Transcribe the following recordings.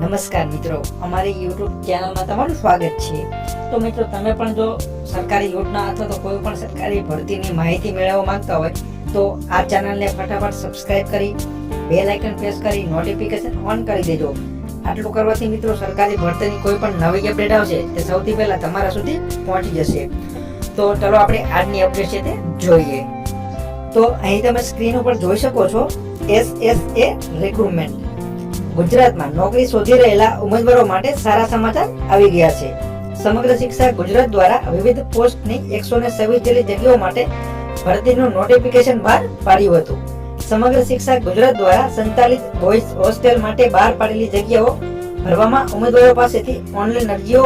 નમસ્કાર મિત્રો. અમારી યુટ્યુબ ચેનલમાં તમારું સ્વાગત છે. તો મિત્રો, તમે પણ જો સરકારી યોજના અથવા તો કોઈ પણ સરકારી ભરતીની માહિતી મેળવવા માંગતા હોય, તો આ ચેનલને ફટાફટ સબસ્ક્રાઇબ કરી બે લાઇકન પ્રેસ કરી નોટિફિકેશન ઓન કરી દેજો. આટલું કરવાથી મિત્રો, સરકારી ભરતીની કોઈ પણ નવી અપડેટ આવશે, તે સૌથી પહેલાં તમારા સુધી પહોંચી જશે. તો ચલો આપણે આજની અપડેટ છે તે જોઈએ. તો અહીં તમે સ્ક્રીન ઉપર જોઈ શકો છો એસ એસ એ રિક્રુટમેન્ટ ગુજરાતમાં નોકરી શોધી રહેલા ઉમેદવારો માટે સારા સમાચાર આવી ગયા છે. સમગ્ર શિક્ષા ગુજરાત દ્વારા વિવિધ પોસ્ટની એકસો ને છવ્વીસ જેટલી જગ્યાઓ માટે ભરતીનું નોટિફિકેશન બહાર પાડ્યું હતું. સમગ્ર શિક્ષા ગુજરાત દ્વારા સંચાલિત બોયઝ હોસ્ટેલ માટે બહાર પાડેલી જગ્યાઓ ભરવામાં ઉમેદવારો પાસેથી ઓનલાઈન અરજીઓ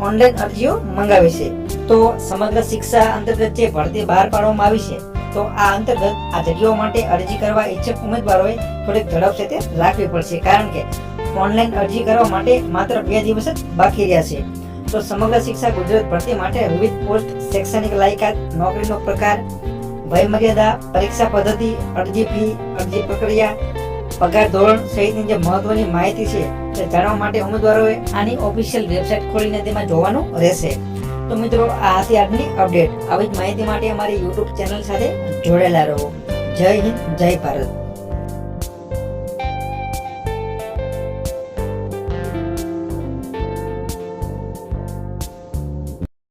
ઓનલાઈન અરજીઓ મંગાવી છે. તો સમગ્ર શિક્ષા અંતર્ગત જે ભરતી બહાર પાડવામાં આવી છે તો આ અંતર્ગત આ જગ્યાઓ માટે અરજી કરવા ઈચ્છક ઉમેદવારોએ થોડીક ઝડપ છે તે રાખવી પડશે, કારણ કે ઓનલાઈન અરજી કરવા માટે માત્ર બે દિવસ જ બાકી રહ્યા છે. તો સમગ્ર શિક્ષા ગુજરાત ભરતી માટે વિવિધ પોસ્ટ, શૈક્ષણિક લાયકાત, નોકરીનો પ્રકાર વય મર્યાદા પરીક્ષા પદ્ધતિ, અરજી ફી, અરજી પ્રક્રિયા, પગાર ધોરણ સહિતની જે મહત્વની માહિતી છે તે જાણવા માટે ઉમેદવારોએ આની ઓફિશિયલ વેબસાઇટ ખોલીને તેમાં જોવાનું રહેશે. તો મિત્રો, આ હતી આજની અપડેટ આવી જ માહિતી માટે અમારી યુટ્યુબ ચેનલ સાથે જોડેલા રહો. જય હિન્દ, જય ભારત.